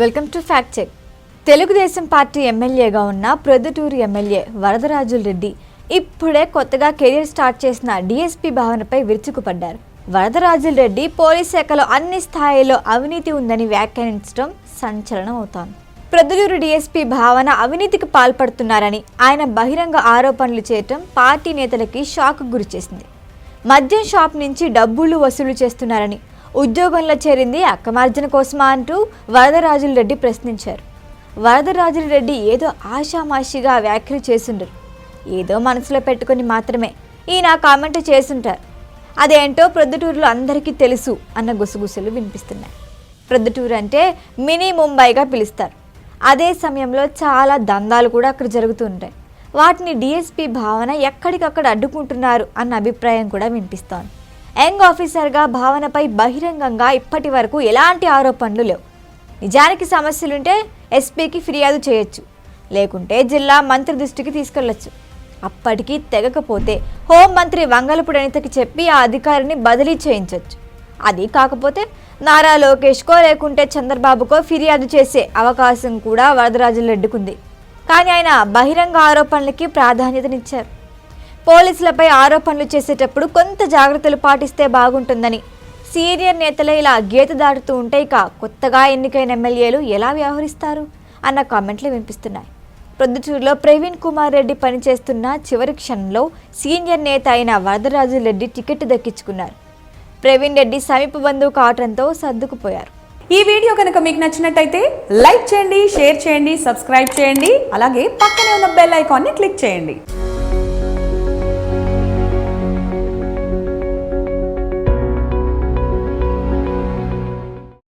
Welcome to fact check. Telugu Desam party ఎమ్మెల్యేగా ఉన్న Proddatur MLA Varadarajula Reddy ఇప్పుడే కొత్తగా కెరీర్ స్టార్ట్ చేసిన డీఎస్పీ భావనపై విరుచుకుపడ్డారు. వరదరాజుల రెడ్డి పోలీస్ శాఖలో అన్ని స్థాయిలో అవినీతి ఉందని వ్యాఖ్యానించడం సంచలనం అవుతోంది ప్రొద్దుటూరు డీఎస్పీ భావన అవినీతికి పాల్పడుతున్నారని ఆయన బహిరంగ ఆరోపణలు చేయటం పార్టీ నేతలకి షాక్ గురిచేసింది. మద్యం షాప్ నుంచి డబ్బులు వసూలు చేస్తున్నారని ఉద్యోగంలో చేరింది అక్కమార్జన కోసమా అంటూ వరదరాజుల రెడ్డి ప్రశ్నించారు. వరదరాజుల రెడ్డి ఏదో ఆషామాషిగా వ్యాఖ్యలు చేసుండరు ఏదో మనసులో పెట్టుకొని మాత్రమే ఈయన కామెంట్ చేసుంటారు అదేంటో ప్రొద్దుటూరులో అందరికీ తెలుసు అన్న గుసగుసలు వినిపిస్తున్నాయి. ప్రొద్దుటూరు అంటే మినీ ముంబైగా పిలుస్తారు. అదే సమయంలో చాలా దందాలు కూడా అక్కడ జరుగుతూ ఉంటాయి. వాటిని డిఎస్పీ భావన ఎక్కడికక్కడ అడ్డుకుంటున్నారు అన్న అభిప్రాయం కూడా వినిపిస్తోంది. యంగ్ ఆఫీసర్గా భావనపై బహిరంగంగా ఇప్పటి వరకు ఎలాంటి ఆరోపణలు లేవు. నిజానికి సమస్యలుంటే ఎస్పీకి ఫిర్యాదు చేయొచ్చు. లేకుంటే జిల్లా మంత్రి దృష్టికి తీసుకెళ్ళొచ్చు. అప్పటికి తెగకపోతే హోంమంత్రి వంగలపూడి అనితకి చెప్పి ఆ అధికారిని బదిలీ చేయించవచ్చు అది కాకపోతే నారా లోకేష్కో లేకుంటే చంద్రబాబుకో ఫిర్యాదు చేసే అవకాశం కూడా వరదరాజులు రెడ్డుకుంది కానీ ఆయన బహిరంగ ఆరోపణలకి ప్రాధాన్యతనిచ్చారు. పోలీసులపై ఆరోపణలు చేసేటప్పుడు కొంత జాగ్రత్తలు పాటిస్తే బాగుంటుందని. సీనియర్ నేతలే ఇలా గీత దాటుతూ ఉంటే ఇక కొత్తగా ఎన్నికైన ఎమ్మెల్యేలు ఎలా వ్యవహరిస్తారు అన్న కామెంట్లు వినిపిస్తున్నాయి. ప్రొద్దుటూరులో ప్రవీణ్ కుమార్ రెడ్డి పనిచేస్తున్న చివరి క్షణంలో సీనియర్ నేత అయిన వరదరాజు రెడ్డి టికెట్ దక్కించుకున్నారు. ప్రవీణ్ రెడ్డి సమీప బంధువు కావడంతో సర్దుకుపోయారు. ఈ వీడియో కనుక మీకు నచ్చినట్టయితే లైక్ చేయండి షేర్ చేయండి సబ్స్క్రైబ్ చేయండి అలాగే పక్కనే ఉన్న బెల్ ఐకాన్ని క్లిక్ చేయండి.